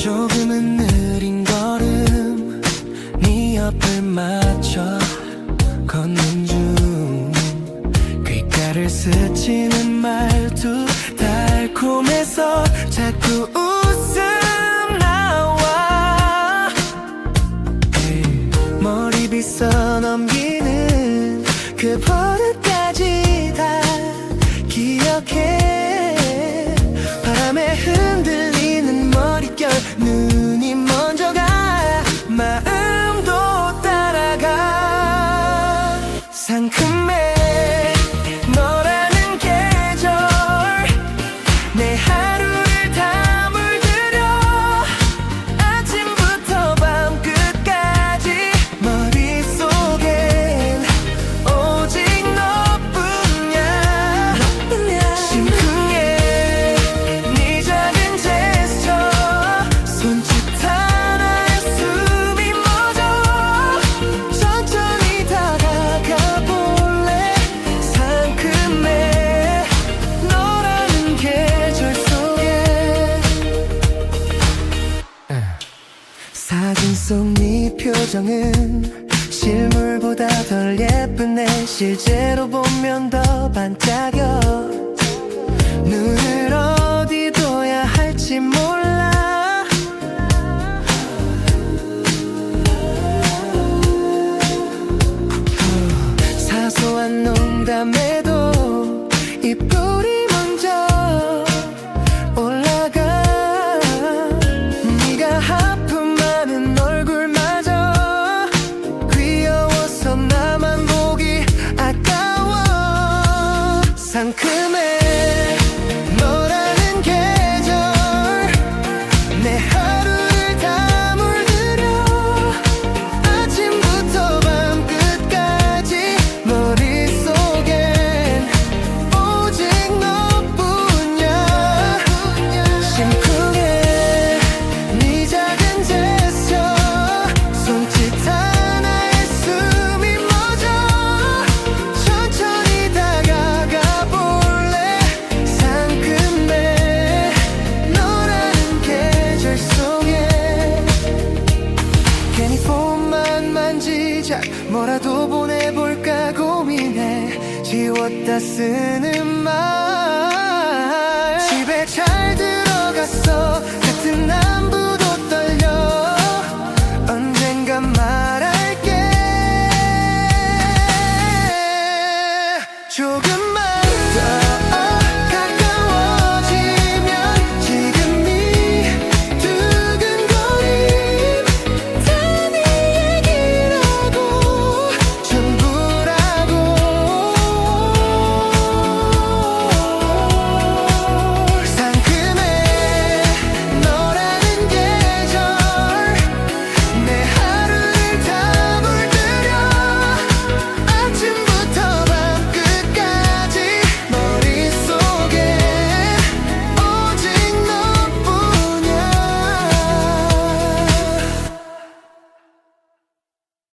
조금은 느린 걸음 네 옆을 맞춰 걷는 중. 귓가를 스치는 말투 달콤해서 자꾸 웃음 나와. 네, 머리 빗어 넘기는 그 버릇까지 다 기억해. 속 네 표정은 실물보다 덜 예쁘네. 실제로 보면 더 반짝여. 어 뭐라도 보내볼까 고민해. 지웠다 쓰는 말. 집에 잘 들어갔어. 같은 안부도 떨려. 언젠간 말할게. 조금